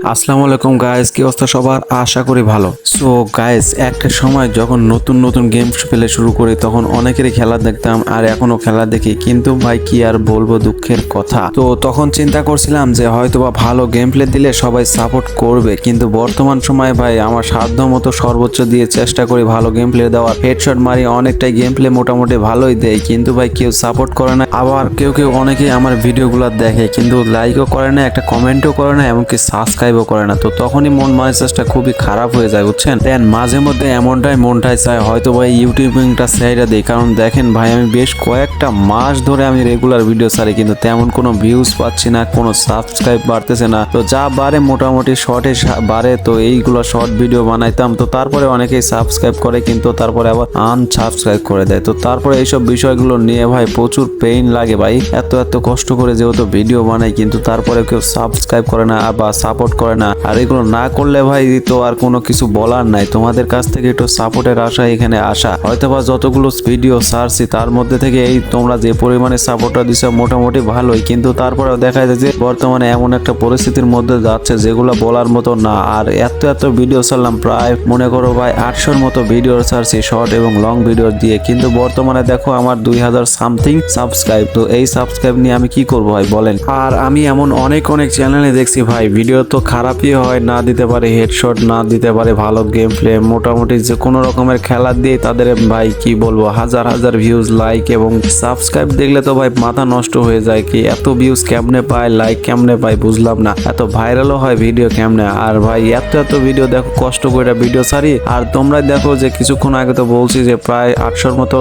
আসসালামু আলাইকুম গাইস কি অবস্থা সবার? আশা করি ভালো। সো গাইস একটা সময় যখন নতুন নতুন গেম খেলে শুরু করি, তখন অনেকেরই খেলা দেখতাম, আর এখনও খেলা দেখি। কিন্তু ভাই, কি আর বলব দুঃখের কথা। তো তখন চিন্তা করছিলাম যে, হয়তোবা ভালো গেম প্লে দিলে সবাই সাপোর্ট করবে। কিন্তু বর্তমান সময়ে ভাই, আমার সাধ্য মতো সর্বোচ্চ দিয়ে চেষ্টা করি ভালো গেম প্লে দেওয়ার। হেডশট মারি, অনেকটাই গেম প্লে মোটামুটি ভালোই দেয়। কিন্তু ভাই, কেউ সাপোর্ট করে না। আবার কেউ কেউ অনেকেই আমার ভিডিওগুলো দেখে, কিন্তু লাইকও করে না, একটা কমেন্টও করে না, এমনকি সাবস্ক্রাইবও করে না। তো তখনই মন মেজাজটা খুবই খারাপ হয়ে যায়, বুঝছেন? দেন মাঝে মধ্যে এমনটাই মনটাই চায়, হয়তো ভাই ইউটিউবিংটা সাইডে দিই। কারণ দেখেন ভাই, আমি বেশ কয়েকটা মাস ধরে আমি রেগুলার ভিডিও ছাড়ি, কিন্তু তেমন কোনো ভিউজ পাচ্ছি না, কোনো সাবস্ক্রাইব বাড়তেছে না। তো যা বাড়ে মোটামুটি শর্টে বাড়ে, তো এইগুলো শর্ট ভিডিও বানাইতাম। তো তারপরে অনেকেই সাবস্ক্রাইব করে, কিন্তু তারপরে আবার আনসাবস্ক্রাইব করে দেয়। তো তারপরে এইসব বিষয়গুলো নিয়ে ভাই প্রচুর পেইন লাগে ভাই। এত এত কষ্ট করে যেহেতু ভিডিও বানাই, কিন্তু তারপরে কেউ সাবস্ক্রাইব করে না, বা সাপোর্ট করে না। আর এগুলো না করলে ভাই তো আর কোনো কিছু বলার নাই। তোমাদের কাছ থেকে একটু সাপোর্টের আশা এখানে আসা। হয়তো বা যতগুলো ভিডিও সারছি তার মধ্যে থেকে এই তোমরা যে পরিমাণে সাপোর্টটা দিছো মোটামুটি ভালোই। কিন্তু তারপরেও দেখা যায় যে বর্তমানে এমন একটা পরিস্থিতির মধ্যে যাচ্ছে যেগুলো বলার মতো না। আর এত এত ভিডিও ছাড়লাম, প্রায় মনে করো ভাই আটশোর মতো ভিডিও ছাড়ছি শর্ট এবং লং ভিডিও দিয়ে। কিন্তু বর্তমানে দেখো আমার দুই হাজার সামথিং সাবস্ক্রাইব তো এই সাবস্ক্রাইব নিয়ে আমি কি করব ভাই বলেন? আর আমি এমন অনেক অনেক চ্যানেলে দেখছি ভাই। ভিডিও তো খারাপই হয়, না দিতে পারে হেডশট না দিতে পারে ভালো গেম প্লে মোটামুটি যে কোনো রকমের খেলা দিয়ে তাদের, ভাই, কি বলব, হাজার হাজার ভিউজ লাইক এবং সাবস্ক্রাইব দেখলে তো ভাই মাথা নষ্ট হয়ে যায় কি, এত ভিউজ কেমনে পায় লাইক কেমনে পায় বুঝলাম না, এত ভাইরালও হয় ভিডিও কেমনে, আর ভাই, এত এত ভিডিও দেখো, কষ্ট করে ভিডিও ছাড়ি, আর তোমরা দেখো যে কিছুক্ষণ আগে তো বলছি যে প্রায় আটশোর মতো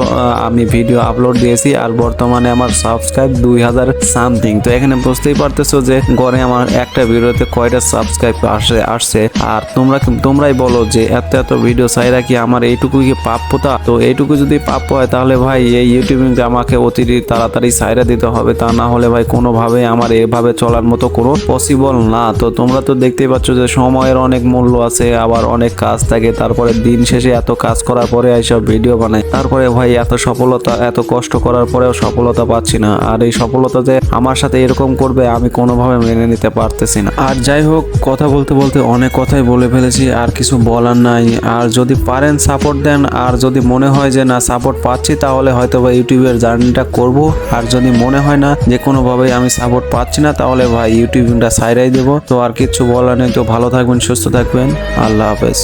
আমি ভিডিও আপলোড দিয়েছি, আর বর্তমানে আমার সাবস্ক্রাইব দুই হাজার সামথিং তো এখানে বুঝতেই পারতেছো যে গড়ে আমার একটা ভিডিওতে কয়টা সাবস্ক্রাইব আসে, আসছে। আর তোমরা তোমরাই বলো যে এত এত ভিডিও চাইরা কি আমার এইটুকু কি প্রাপ্যতা তো এইটুকু যদি প্রাপ্য হয় তাহলে ভাই এই ইউটিউবিংটা আমাকে অতি তাড়াতাড়ি সাইরা দিতে হবে। তা না হলে ভাই কোনোভাবে আমার এভাবে চলার মতো কোনো পসিবল না। তো তোমরা তো দেখতেই পাচ্ছ যে সময়ের অনেক মূল্য আছে, আবার অনেক কাজ থাকে। তারপরে দিন শেষে এত কাজ করার পরে এইসব ভিডিও বানাই তারপরে ভাই এত সফলতা, এত কষ্ট করার পরেও সফলতা পাচ্ছি না। আর এই সফলতা যে আমার সাথে এরকম করবে আমি কোনোভাবে মেনে নিতে পারতেছি না। আর যাই হোক কথা বলতে বলতে অনেক কথাই বলে ফেলেছি, আর কিছু বলার নাই। আর যদি পারেন সাপোর্ট দেন, আর যদি মনে হয় যে না সাপোর্ট পাচ্ছি, তাহলে হয়তো বা ইউটিউবের জার্নিটা করব। আর যদি মনে হয় না, যে কোনোভাবেই আমি সাপোর্ট পাচ্ছি না, তাহলে ভাই ইউটিউবটা সাইরাই দেবো। তো আর কিছু বলার নেই, তো ভালো থাকবেন, সুস্থ থাকবেন। আল্লাহ হাফেজ।